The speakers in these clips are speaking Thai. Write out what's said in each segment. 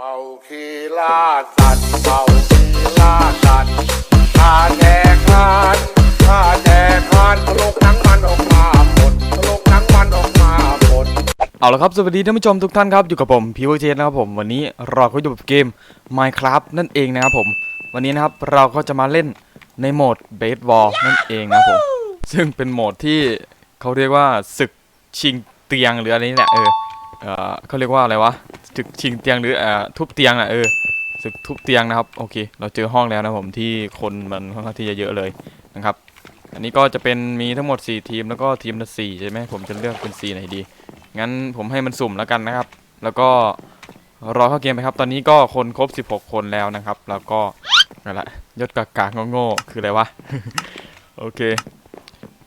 เมาคีล่าสัตว์เมาคีล่าสัตว์ข้าแจกทานข้าแจกทานตลกหนังมันออกมาหมดตลกหนังมันออกมาหมดเอาละครับ สวัสดีท่านผู้ชมทุกท่านครับ อยู่กับผมพีวเจนะครับผม วันนี้เราก็อยู่กับเกม Minecraft นั่นเองนะครับผม วันนี้นะครับเราก็จะมาเล่นในโหมด Base War นั่นเองนะครับผม ซึ่งเป็นโหมดที่เขาเรียกว่าศึกชิงเตียงหรืออะไรนี่แหละเออเออเขาเรียกว่าอะไรวะ ศึกชิงเตียงหรืออ่อทุบเตียงอะเออศึกทุบเตียงนะครับโอเค เราเจอห้องแล้วนะผมที่คนมันค่อนข้างที่จะเยอะเลยนะครับ อันนี้ก็จะเป็นมีทั้งหมด 4 ทีมแล้วก็ทีมละ4ใช่ไหมผมจะเลือกเป็นสีไหนดีงั้นผมให้มันสุ่มแล้วกันนะครับ แล้วก็รอเข้าเกมไปครับ ตอนนี้ก็คนครบ 16 คนแล้วนะครับ แล้วก็นั่นแหละยศกากากโง่ๆคืออะไรวะโอเค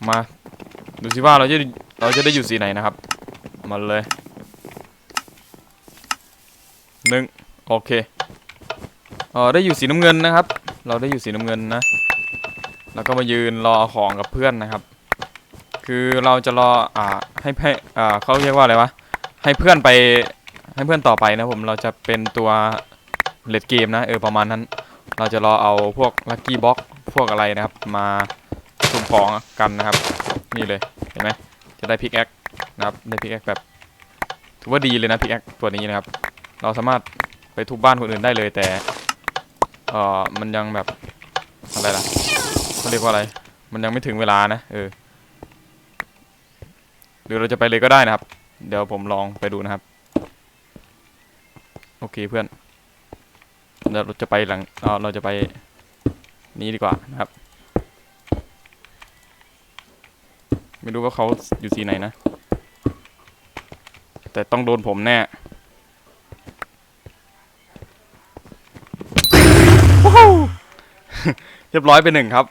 มาดูสิว่าเราจะเราจะได้อยู่สีไหนนะครับ มาเลย หนึ่งโอเคเออได้อยู่สีน้ำเงินนะครับ เราได้อยู่สีน้ำเงินนะ แล้วก็มายืนรอของกับเพื่อนนะครับ คือเราจะรออ่าให้ให้อ่าเขาเรียกว่าอะไรวะให้เพื่อนไปให้เพื่อนต่อไปนะผมเราจะเป็นตัวเลดเกมนะเออประมาณนั้น เราจะรอเอาพวกลัคกี้บ็อกพวกอะไรนะครับ มาสุ่มของกันนะครับ นี่เลยเห็นไหมจะได้พิกแอคนะครับได้พิกแอคแบบถือว่าดีเลยนะพิกแอคตัวนี้นะครับ เราสามารถไปทุบบ้านคนอื่นได้เลยแต่เออมันยังแบบอะไรล่ะเขาเรียกว่าอะไร มันยังไม่ถึงเวลานะเออหรือเราจะไปเลยก็ได้นะครับ เดี๋ยวผมลองไปดูนะครับ โอเคเพื่อนเดี๋ยวเราจะไปหลังเออเราจะไปนี้ดีกว่านะครับ ไม่รู้ว่าเขาอยู่สีไหนนะ แต่ต้องโดนผมแน่ เรียบร้อยไปหนึ่งครับ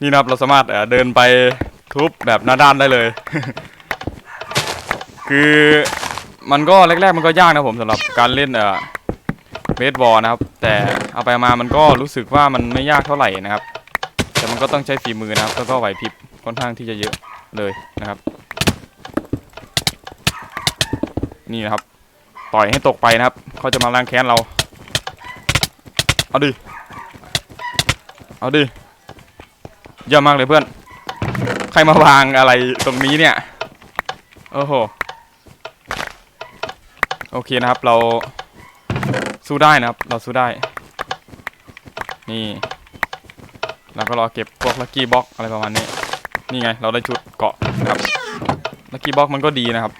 นี่นะครับเราสามารถเดินไปทุบแบบหน้าด้านได้เลย คือมันก็แรกๆมันก็ยากนะผมสำหรับการเล่นเอ่อเบสบอลนะครับ แต่เอาไปมามันก็รู้สึกว่ามันไม่ยากเท่าไหร่นะครับ แต่มันก็ต้องใช้ฝีมือนะครับแล้วก็ไหวพริบค่อนข้างที่จะเยอะเลยนะครับ นี่นะครับ ต่อยให้ตกไปนะครับ เขาจะมาล้างแค้นเรา เอาดิ เอาดิเยี่ยมากเลยเพื่อน ใครมาวางอะไรตรงนี้เนี่ย โอ้โห โอเคนะครับ เราสู้ได้นะครับ เราสู้ได้ นี่ เราก็รอเก็บพวกลัคกี้บ็อกอะไรประมาณนี้ นี่ไง เราได้ชุดเกาะนะครับลัคกี้บ็อกมันก็ดีนะครับ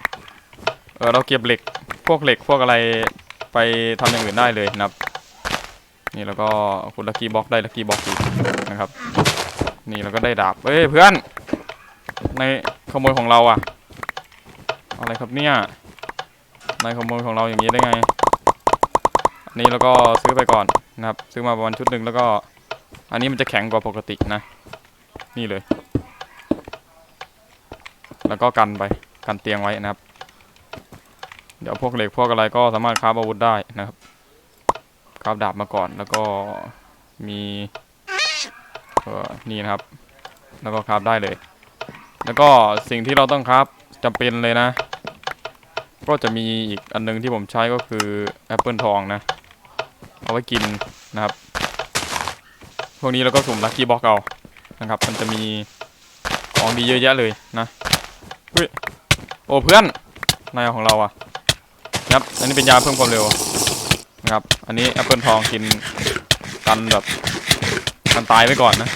เออเราเก็บเหล็ก พวกเหล็กพวกอะไรไปทำอย่างอื่นได้เลยนะครับ นี่แล้วก็คุณลัคกี้บ็อกได้ลัคกี้บ็อกอีกนะครับ นี่เราก็ได้ดาบเอ้ยเพื่อน ในขโมยของเราอะอะไรครับเนี่ยในขโมยของเราอย่างนี้ได้ไงอันนี้เราก็ซื้อไปก่อนนะครับ ซื้อมาประมาณชุดหนึ่งแล้วก็ อันนี้มันจะแข็งกว่าปกตินะ นี่เลย แล้วก็กันไปกันเตียงไว้นะครับ เดี๋ยวพวกเหล็กพวกอะไรก็สามารถคราฟอาวุธได้นะครับ คราฟดาบมาก่อน แล้วก็มีเออนี่นะครับ แล้วก็คราฟได้เลย แล้วก็สิ่งที่เราต้องคราฟจำเป็นเลยนะ ก็จะมีอีกอันนึงที่ผมใช้ก็คือแอปเปิลทองนะ เอาไว้กินนะครับ พวกนี้เราก็สุ่มลัคกี้บ็อกเอานะครับ มันจะมีของดีเยอะแยะเลยนะเฮ้ยโอ้เพื่อนนายของเราอะนะครับ อันนี้เป็นยาเพิ่มความเร็ว นะครับ อันนี้แอปเปิลทองกินกันแบบกันตายไว้ก่อนนะ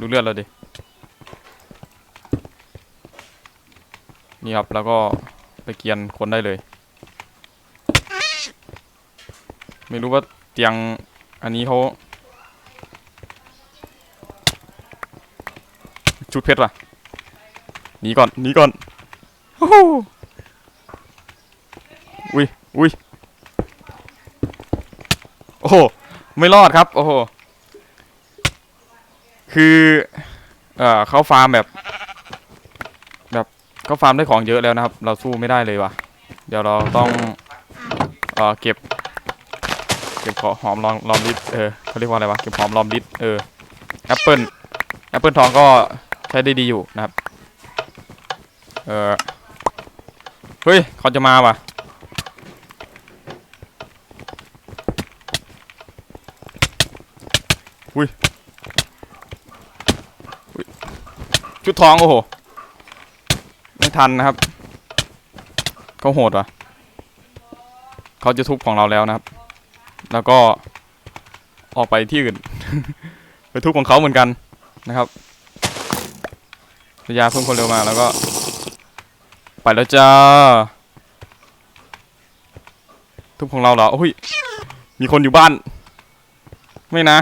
ดูเลือดเราดิ นี่ครับแล้วก็ไปเกียนคนได้เลย ไม่รู้ว่าเตียงอันนี้เขาชุดเพชรป่ะหนีก่อนหนีก่อน อุ้ยอุ้ย อ้โหไม่รอดครับ โอ้โหคือเอ่อเขาฟาร์มแบบ แบบเขาฟาร์มได้ของเยอะแล้วนะครับ เราสู้ไม่ได้เลยว่ะเดี๋ยวเราต้องเอ่อเก็บ เก็บขอหอมลอมลอมลิตเออเขาเรียกว่าอะไรวะเก็บหอมลอมลิตเออแอปเปิลแอปเปิลทองก็ใช้ได้ดีอยู่นะครับ เออเฮ้ยเขาจะมาว่ะ อุ้ยชุดทองโอ้โห ไม่ทันนะครับ เขาโหดว่ะ เขาจะทุบของเราแล้วนะครับ แล้วก็ออกไปที่อื่น ไปทุบของเขาเหมือนกันนะครับระยาเพิ่มคนเร็วมาแล้วก็ ไปแล้วจ้า ทุบของเราเหรอโอ้ยมีคนอยู่บ้าน ไม่นะ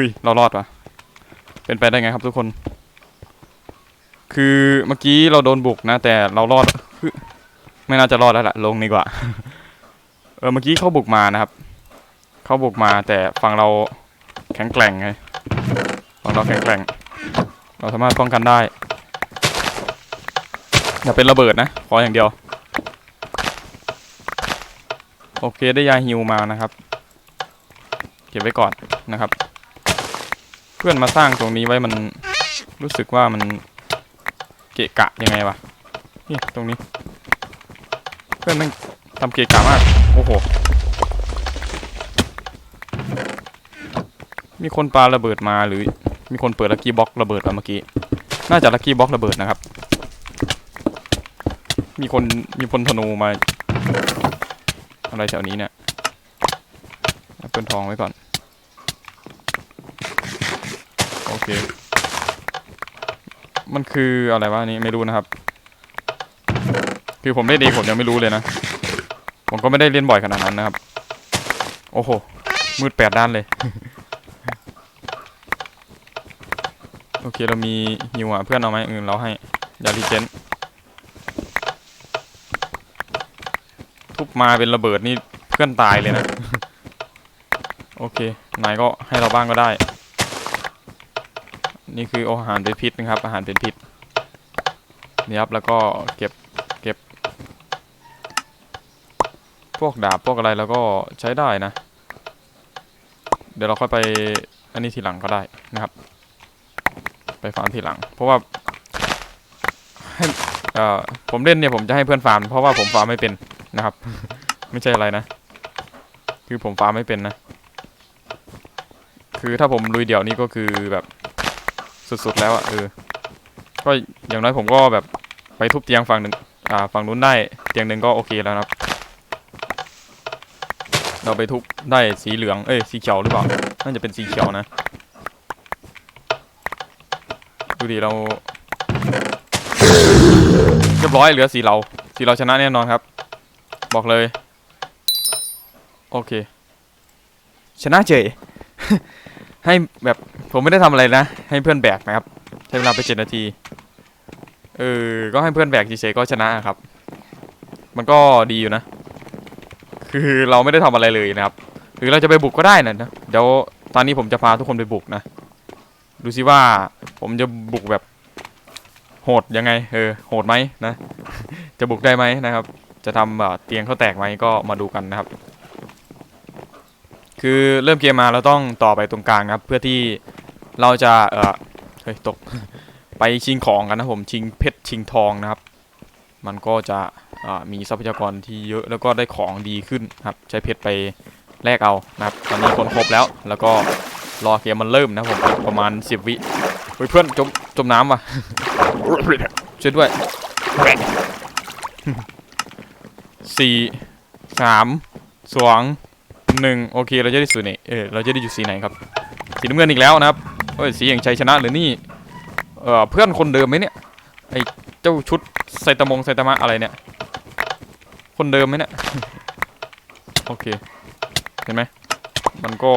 ฮ้ย เรารอดวะเป็นไปได้ไงครับทุกคน คือเมื่อกี้เราโดนบุกนะ แต่เรารอด ไม่น่าจะรอดแล้วล่ะ ลงดีกว่า เออ เมื่อกี้เขาบุกมานะครับ เขาบุกมาแต่ฝั่งเราแข็งแกร่งไง ฝั่งเราแข็งแกร่ง เราสามารถป้องกันได้ อย่าเป็นระเบิดนะ ขออย่างเดียว โอเค ได้ยาฮิวมานะครับ เก็บไว้ก่อนนะครับ เพื่อนมาสร้างตรงนี้ไว้มันรู้สึกว่ามันเกะกะยังไงวะนี่ตรงนี้ เพื่อนมันทำเกะกะมากโอ้โหมีคนปาระเบิดมาหรือมีคนเปิดลักกี้บ็อกระเบิดมาเมื่อกี้น่าจะลักกี้บ็อกระเบิดนะครับ มีคนมีพลธนูมา อะไรแถวนี้เนี่ยเอาปืนทองไว้ก่อน โอ เคมันคืออะไรวะนี้ไม่รู้นะครับ คือผมเล่นเองผมยังไม่รู้เลยนะ ผมก็ไม่ได้เล่นบ่อยขนาดนั้นนะครับ โอ้โห มืดแปดด้านเลย โอเคเรามีฮิวอะเพื่อนเอาไหมอื่นเราให้ยาลีเจนทุบมาเป็นระเบิดนี่เพื่อนตายเลยนะ โอเค นายก็ให้เราบ้างก็ได้ นี่คืออาหารเป็นพิษนะครับ อาหารเป็นพิษนี่ครับแล้วก็เก็บเก็บ พวกดาบพวกอะไรแล้วก็ใช้ได้นะ เดี๋ยวเราค่อยไปอันนี้ทีหลังก็ได้นะครับ ไปฟาร์มทีหลัง เพราะว่าให้เอ่อผมเล่นเนี่ยผมจะให้เพื่อนฟาร์มเพราะว่าผมฟาร์มไม่เป็นนะครับ ไม่ใช่อะไรนะ คือผมฟาร์มไม่เป็นนะ คือถ้าผมลุยเดี่ยวนี่ก็คือแบบ สุดๆแล้วอะเออ ก็อย่างน้อยผมก็แบบไปทุบเตียงฝั่งหนึ่งอ่าฝั่งนู้นได้เตียงหนึ่งก็โอเคแล้วครับ เราไปทุบได้สีเหลืองเอ้ยสีเขียวหรือเปล่าน่าจะเป็นสีเขียวนะดูดิเราเรียบร้อยเหลือสีเราสีเราชนะแน่นอนครับ บอกเลย โอเค ชนะเฉย ให้แบบผมไม่ได้ทำอะไรนะ ให้เพื่อนแบกนะครับ ใช้เวลาไปเจ็ดนาทีเออก็ให้เพื่อนแบกเฉยๆก็ชนะครับ มันก็ดีอยู่นะ คือเราไม่ได้ทำอะไรเลยนะครับ หรือเราจะไปบุกก็ได้นะนะ เดี๋ยวตอนนี้ผมจะพาทุกคนไปบุกนะ ดูซิว่าผมจะบุกแบบโหดยังไง เออโหดไหมนะ จะบุกได้ไหมนะครับ จะทำเอ่อเตียงเขาแตกไหมก็มาดูกันนะครับ คือเริ่มเกมมาเราต้องต่อไปตรงกลางนะครับ เพื่อที่เราจะเออเฮ้ยตก ไปชิงของกันนะผมชิงเพชรชิงทองนะครับ มันก็จะมีทรัพยากรที่เยอะแล้วก็ได้ของดีขึ้นครับ ใช้เพชรไปแลกเอานะครับตอนนี้คนครบแล้ว แล้วก็รอเกมมันเริ่มนะผมประมาณ 10 วิเฮ้ยเพื่อนจมจมน้ำว่ะช่วยด้วยสี่สามสอง หนึ่งโอเคเราจะได้สูไหนเออเราจะได้อยู่สีไหนครับ สีน้ำเงินอีกแล้วนะครับเอ้ยสีแห่างชัยชนะหรือนี่เออเพื่อนคนเดิมไหมเนี่ยไอเจ้าชุดไซตามงไซตามะอะไรเนี่ย คนเดิมไหมเนี่ยโอเคเห็นไหมมันก็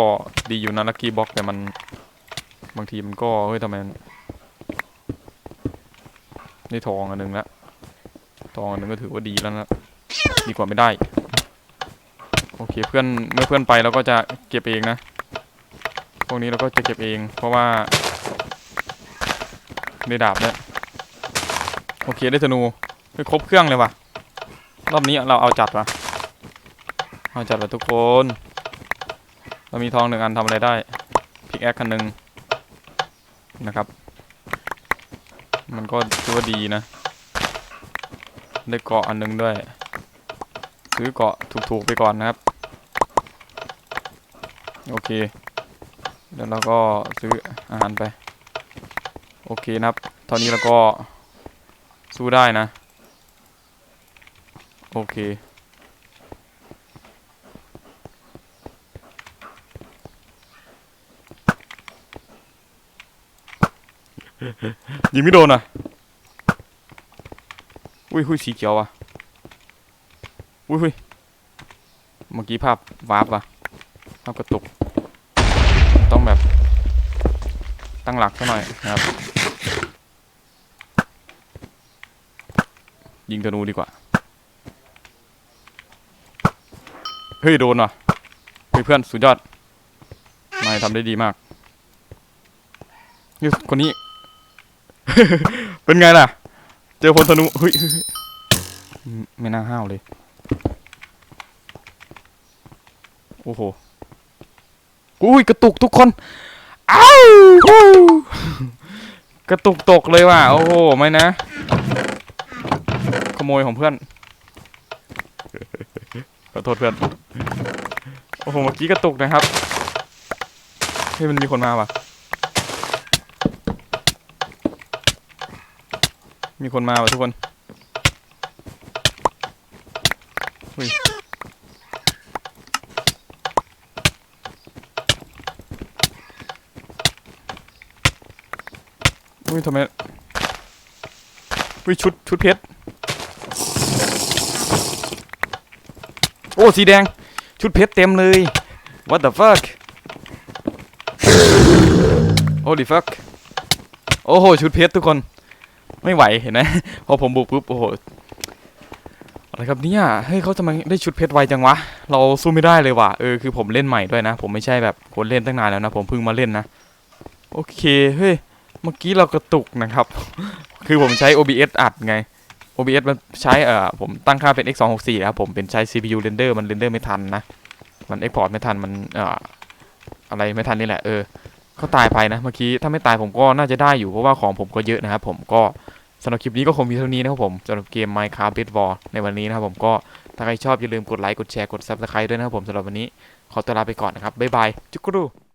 ดีอยู่นะลักกี้บ็อกแต่มันบางทีมันก็เฮ้ยทำไมนได้ทองอันหนึ่งแล้วทองอันหนึ่งก็ถือว่าดีแล้วนะดีกว่าไม่ได้ โอเคเพื่อนเมื่อเพื่อนไปเราก็จะเก็บเองนะ พวกนี้เราก็จะเก็บเอง เพราะว่าได้ดาบเนี่ยโอเคได้ธนูเฮ้ยครบเครื่องเลยว่ะ รอบนี้เราเอาจัดว่ะเอาจัดว่ะทุกคน เรามีทองหนึ่งอันทำอะไรได้พิกแอคคันหนึ่งนะครับ มันก็ถือว่าดีนะ ได้เกาะอันหนึงด้วย ซื้อเกาะถูกๆไปก่อนนะครับ โอเค แล้วเราก็ซื้ออาหารไป โอเคนะครับ เท่านี้เราก็สู้ได้นะ โอเค ยิงไม่โดนอะ อุ้ยอุ้ยสีเขียวอะ อุ้ยอุ้ยเมื่อกี้ภาพวาร์ปอะภาพกระตุก ต้องแบบ ตั้งหลักซะหน่อยนะครับ ยิงธนูดีกว่า เฮ้ย โดนว่ะเฮ้ยเพื่อนสุดยอดนายทำได้ดีมากนี่คนนี้ เป็นไงล่ะ เจอพลธนูเฮ้ยไม่น่าห้าวเลย โอ้โห อุ้ยกระตุกทุกคนอ้าวกระตุกตกเลยว่ะโอ้โหไม่นะ ขโมยของเพื่อนขอโทษเพื่อนโอ้โหเมื่อกี้กระตุกนะครับเฮ้ยมันมีคนมาว่ะมีคนมาว่ะทุกคนเฮ้ย อุ้ยทำไมอุ้ยชุดชุดเพชรโอ้สีแดง ชุดเพชรเต็มเลย what the fuck holy fuck โอ้โหชุดเพชรทุกคนไม่ไหวเห็นไหมพอผมบุกปุ๊บโอ้โหอะไรครับเนี่ยเฮ้ยเขาทำไมได้ชุดเพชรไวจังวะ เราสู้ไม่ได้เลยว่ะเออคือผมเล่นใหม่ด้วยนะ ผมไม่ใช่แบบคนเล่นตั้งนานแล้วนะ ผมเพิ่งมาเล่นนะ โอเคเฮ้ย เมื่อกี้เรากระตุกนะครับ คือผมใช้ OBS อัดไง OBS มันใช้เอ่อผมตั้งค่าเป็น x264 ครับผมเป็นใช้ CPU render มัน render ไม่ทันนะ มัน export ไม่ทันมันเอ่ออะไรไม่ทันนี่แหละเออเขาตายไปนะเมื่อกี้ถ้าไม่ตายผมก็น่าจะได้อยู่เพราะว่าของผมก็เยอะนะครับผมก็สำหรับคลิปนี้ก็คงมีเท่านี้นะครับผมสำหรับเกม Minecraft Bed War ในวันนี้นะครับผมก็ถ้าใครชอบอย่าลืมกดไลค์กดแชร์กด Subscribe ด้วยนะครับผมสำหรับวันนี้ขอตัวลาไปก่อนนะครับบ๊ายบายจุกรู